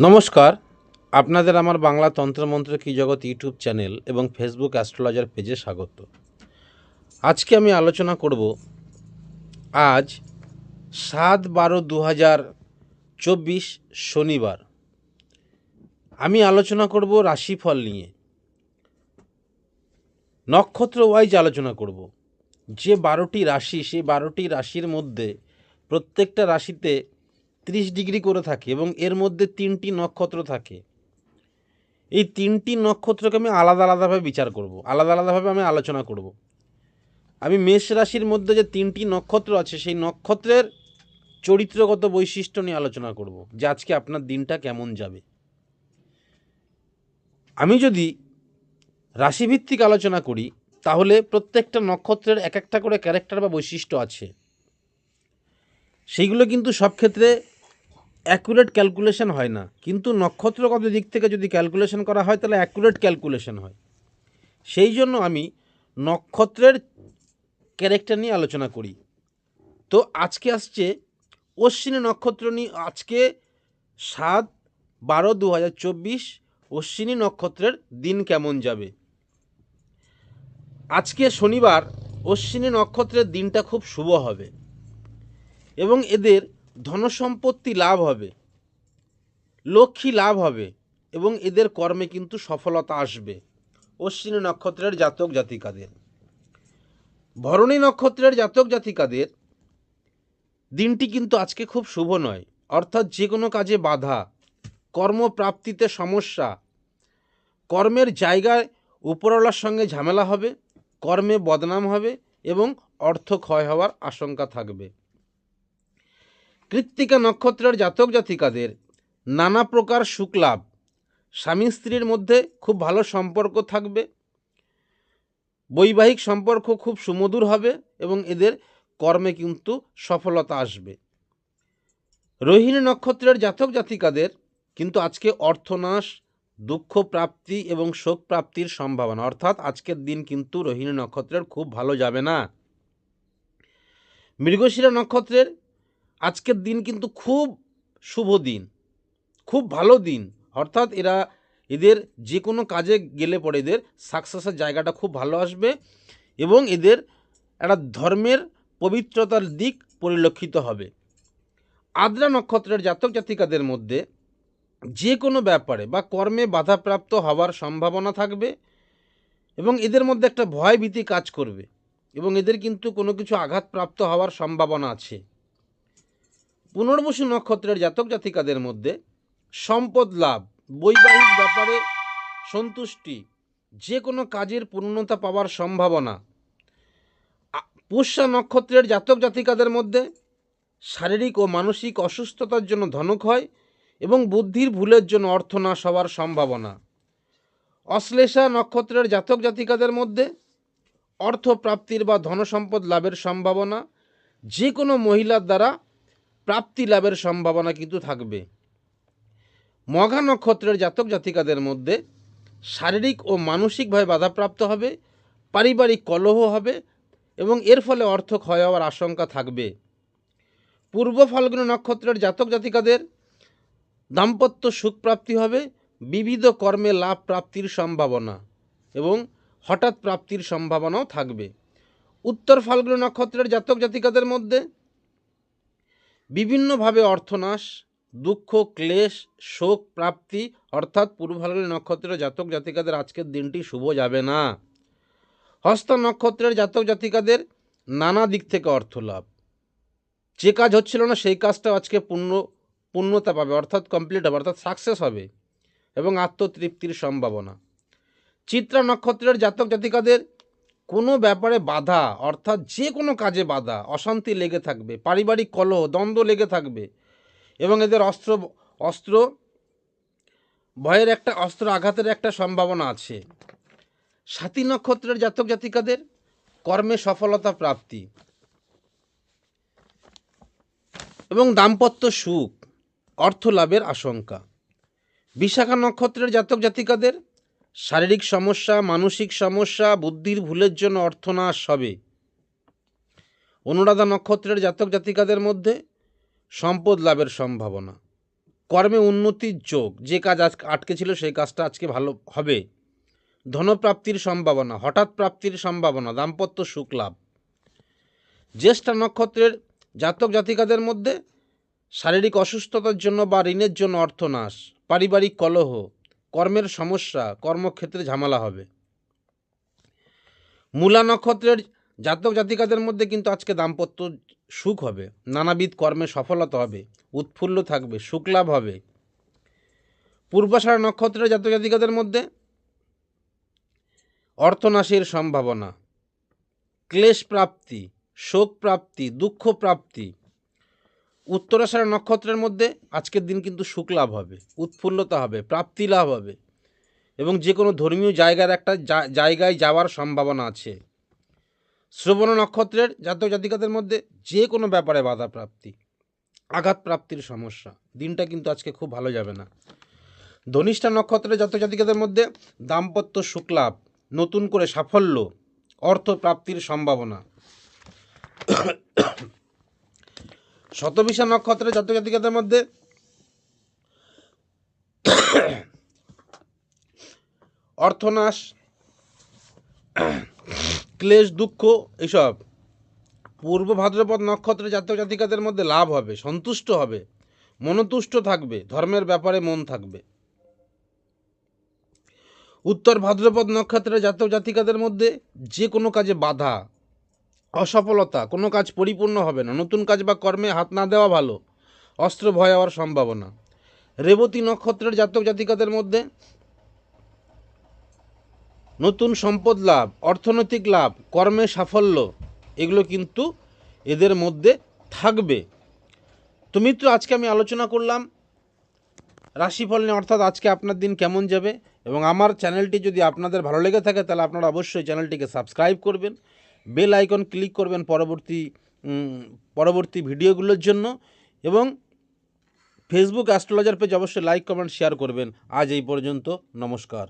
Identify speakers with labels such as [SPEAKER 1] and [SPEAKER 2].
[SPEAKER 1] নমস্কার। আপনাদের আমার বাংলা তন্ত্রমন্ত্র কি জগৎ ইউটিউব চ্যানেল এবং ফেসবুক অ্যাস্ট্রোলজার পেজে স্বাগত। আজকে আমি আলোচনা করব আজ সাত বারো দু হাজার চব্বিশ শনিবার। আমি আলোচনা করব রাশিফল নিয়ে। নক্ষত্র ওয়াইজ আলোচনা করব। যে বারোটি রাশি, সেই বারোটি রাশির মধ্যে প্রত্যেকটা রাশিতে ত্রিশ ডিগ্রি করে থাকে এবং এর মধ্যে তিনটি নক্ষত্র থাকে। এই তিনটি নক্ষত্রকে আমি আলাদা আলাদাভাবে বিচার করব। আলাদা আলাদাভাবে আমি আলোচনা করব। আমি মেষ রাশির মধ্যে যে তিনটি নক্ষত্র আছে, সেই নক্ষত্রের চরিত্রগত বৈশিষ্ট্য নিয়ে আলোচনা করব যে আজকে আপনার দিনটা কেমন যাবে। আমি যদি রাশিভিত্তিক আলোচনা করি, তাহলে প্রত্যেকটা নক্ষত্রের এক একটা করে ক্যারেক্টার বা বৈশিষ্ট্য আছে। সেইগুলো কিন্তু সব ক্ষেত্রে অ্যাকুরেট ক্যালকুলেশন হয় না। কিন্তু নক্ষত্রগত দিক থেকে যদি ক্যালকুলেশন করা হয়, তাহলে অ্যাকুরেট ক্যালকুলেশন হয়। সেই জন্য আমি নক্ষত্রের ক্যারেক্টার নিয়ে আলোচনা করি। তো আজকে আসছে অশ্বিনী নক্ষত্র নিয়ে, আজকে সাত বারো দু হাজার চব্বিশ অশ্বিনী নক্ষত্রের দিন কেমন যাবে? আজকে শনিবার অশ্বিনী নক্ষত্রের দিনটা খুব শুভ হবে। এবং এদের ধনসম্পত্তি লাভ হবে, লক্ষ্মী লাভ হবে এবং এদের কর্মে কিন্তু সফলতা আসবে। অশ্বিনী নক্ষত্রের জাতক জাতিকাদের। ভরণী নক্ষত্রের জাতক জাতিকাদের দিনটি কিন্তু আজকে খুব শুভ নয়। অর্থাৎ যে কোনো কাজে বাধা, কর্মপ্রাপ্তিতে সমস্যা, কর্মের জায়গায় উপরওয়ালার সঙ্গে ঝামেলা হবে, কর্মে বদনাম হবে এবং অর্থ ক্ষয় হওয়ার আশঙ্কা থাকবে। কৃত্তিকা নক্ষত্রের জাতক জাতিকাদের নানা প্রকার সুখলাভ। স্বামী স্ত্রীর মধ্যে খুব ভালো সম্পর্ক থাকবে। বৈবাহিক সম্পর্ক খুব সুমধুর হবে এবং এদের কর্মে কিন্তু সফলতা আসবে। রোহিণী নক্ষত্রের জাতক জাতিকাদের কিন্তু আজকে অর্থনাশ, দুঃখ প্রাপ্তি এবং শোক প্রাপ্তির সম্ভাবনা। অর্থাৎ আজকের দিন কিন্তু রোহিণী নক্ষত্রের খুব ভালো যাবে না। মৃগশিরা নক্ষত্রের আজকের দিন কিন্তু খুব শুভ দিন, খুব ভালো দিন। অর্থাৎ এরা, এদের যে কোনো কাজে গেলে পরে এদের সাকসেসের জায়গাটা খুব ভালো আসবে এবং এদের একটা ধর্মের পবিত্রতার দিক পরিলক্ষিত হবে। আদ্রা নক্ষত্রের জাতক জাতিকাদের মধ্যে যে কোনো ব্যাপারে বা কর্মে বাধাপ্রাপ্ত হওয়ার সম্ভাবনা থাকবে এবং এদের মধ্যে একটা ভয় ভীতি কাজ করবে এবং এদের কিন্তু কোনো কিছু আঘাতপ্রাপ্ত হওয়ার সম্ভাবনা আছে। পুনর্বসু নক্ষত্রের জাতক জাতিকাদের মধ্যে সম্পদ লাভ, বৈবাহিক ব্যাপারে সন্তুষ্টি, যে কোনো কাজের পূর্ণতা পাওয়ার সম্ভাবনা পুষ্যা নক্ষত্রের জাতক জাতিকাদের মধ্যে শারীরিক ও মানসিক অসুস্থতার জন্য ধনক্ষয় এবং বুদ্ধির ভুলের জন্য অর্থনাশ হওয়ার সম্ভাবনা। অশ্লেষা নক্ষত্রের জাতক জাতিকাদের মধ্যে অর্থ প্রাপ্তির বা ধনসম্পদ লাভের সম্ভাবনা, যে কোনো মহিলার দ্বারা প্রাপ্তি লাভের সম্ভাবনা কিন্তু থাকবে। মঘা নক্ষত্রের জাতক জাতিকাদের মধ্যে শারীরিক ও মানসিকভাবে বাধাপ্রাপ্ত হবে, পারিবারিক কলহ হবে এবং এর ফলে অর্থ ক্ষয় হওয়ার আশঙ্কা থাকবে। পূর্ব ফাল্গুনী নক্ষত্রের জাতক জাতিকাদের দাম্পত্য সুখপ্রাপ্তি হবে, বিবিধ কর্মে লাভ প্রাপ্তির সম্ভাবনা এবং হঠাৎ প্রাপ্তির সম্ভাবনাও থাকবে। উত্তর ফাল্গুন নক্ষত্রের জাতক জাতিকাদের মধ্যে বিভিন্নভাবে অর্থনাশ, দুঃখ, ক্লেশ, শোক, প্রাপ্তি, অর্থাৎ পূর্ব ফাল্গুনী নক্ষত্রের জাতক জাতিকাদের আজকের দিনটি শুভ যাবে না। হস্ত নক্ষত্রের জাতক জাতিকাদের নানা দিক থেকে অর্থ লাভ। যে কাজ হচ্ছিল না, সেই কাজটাও আজকে পূর্ণ, পূর্ণতা পাবে, অর্থাৎ কমপ্লিট হবে, অর্থাৎ সাকসেস হবে এবং আত্মতৃপ্তির সম্ভাবনা। চিত্রা নক্ষত্রের জাতক জাতিকাদের কোনো ব্যাপারে বাধা, অর্থাৎ যে কোনো কাজে বাধা, অশান্তি লেগে থাকবে, পারিবারিক কলহ, দ্বন্দ্ব লেগে থাকবে এবং এদের অস্ত্র অস্ত্র, ভয়ের একটা অস্ত্র আঘাতের একটা সম্ভাবনা আছে। সাতী নক্ষত্রের জাতক জাতিকাদের কর্মে সফলতা প্রাপ্তি এবং দাম্পত্য সুখ অর্থ লাভের আশঙ্কা। বিশাখা নক্ষত্রের জাতক জাতিকাদের শারীরিক সমস্যা, মানসিক সমস্যা, বুদ্ধির ভুলের জন্য অর্থনাশ হবে। অনুরাধা নক্ষত্রের জাতক জাতিকাদের মধ্যে সম্পদ লাভের সম্ভাবনা। কর্মে উন্নতির যোগ, যে কাজ আজ আটকে ছিল সেই কাজটা আজকে ভালো হবে। ধনপ্রাপ্তির সম্ভাবনা, হঠাৎ প্রাপ্তির সম্ভাবনা, দাম্পত্য সুখ লাভ। জ্যেষ্ঠা নক্ষত্রের জাতক জাতিকাদের মধ্যে শারীরিক অসুস্থতার জন্য বা ঋণের জন্য অর্থনাশ, পারিবারিক কলহ কর্মের সমস্যা, কর্মক্ষেত্রে ঝামেলা হবে। মূলা নক্ষত্রের জাতক জাতিকাদের মধ্যে কিন্তু আজকে দাম্পত্য সুখ হবে। নানাবিধ কর্মে সফলতা হবে, উৎফুল্ল থাকবে, সুখলাভ হবে। পূর্বাষাঢ় নক্ষত্রের জাতক জাতিকাদের মধ্যে অর্থনাশের সম্ভাবনা, ক্লেশ প্রাপ্তি, শোক প্রাপ্তি, দুঃখ প্রাপ্তি উত্তরাষাঢ় নক্ষত্রের মধ্যে আজকের দিন কিন্তু সুখ লাভ হবে, উৎফুল্লতা হবে প্রাপ্তি লাভ হবে এবং যে কোনো ধর্মীয় জায়গার একটা জায়গায় যাওয়ার সম্ভাবনা আছে। শ্রবণ নক্ষত্রের জাতক জাতিকাদের মধ্যে যে কোনো ব্যাপারে বাধা প্রাপ্তি, আঘাত প্রাপ্তির সমস্যা, দিনটা কিন্তু আজকে খুব ভালো যাবে না। ধনিষ্ঠা নক্ষত্রের জাতক জাতিকাদের মধ্যে দাম্পত্য সুখলাভ নতুন করে সাফল্য অর্থ প্রাপ্তির সম্ভাবনা। শতবিশা নক্ষত্রের জাতক জাতিকাদের মধ্যে অর্থনাশ, ক্লেশ, দুঃখ এসব। পূর্ব ভাদ্রপদ নক্ষত্রের জাতক জাতিকাদের মধ্যে লাভ হবে, সন্তুষ্ট হবে, মনতুষ্ট থাকবে, ধর্মের ব্যাপারে মন থাকবে। উত্তর ভাদ্রপদ নক্ষত্রের জাতক জাতিকাদের মধ্যে যে কোনো কাজে বাধা অসফলতা, কোনো কাজ পরিপূর্ণ হবে না। নতুন কাজ বা কর্মে হাত না দেওয়া ভালো। অস্ত্র ভয় হওয়ার সম্ভাবনা। রেবতী নক্ষত্রের জাতক জাতিকাদের মধ্যে নতুন সম্পদ লাভ, অর্থনৈতিক লাভ, কর্মে সাফল্য, এগুলো কিন্তু এদের মধ্যে থাকবে। তো মিত্র, আজকে আমি আলোচনা করলাম রাশিফল নিয়ে, অর্থাৎ আজকে আপনার দিন কেমন যাবে? এবং আমার চ্যানেলটি যদি আপনাদের ভালো লেগে থাকে, তাহলে আপনারা অবশ্যই চ্যানেলটিকে সাবস্ক্রাইব করবেন। বেল আইকন ক্লিক করবেন পরবর্তী পরবর্তী ভিডিওগুলোর জন্য এবং ফেসবুক অ্যাস্ট্রোলজার পেজ অবশ্যই লাইক, কমেন্ট, শেয়ার করবেন। আজ এই পর্যন্ত, নমস্কার।